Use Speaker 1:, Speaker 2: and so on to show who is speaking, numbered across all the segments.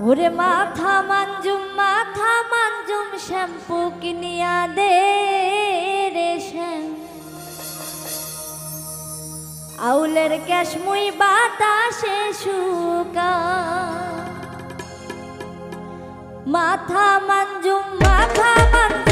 Speaker 1: ওরে মাথা মাঞ্জুম মাথা মাঞ্জুম, শ্যাম্পু কিনিয়া দে রে আউলের ক্যাশমুই বাতাসে শুকা। মাথা মাঞ্জুম মাথা মাঞ্জুম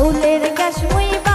Speaker 1: চাউলের গ্যাস মুই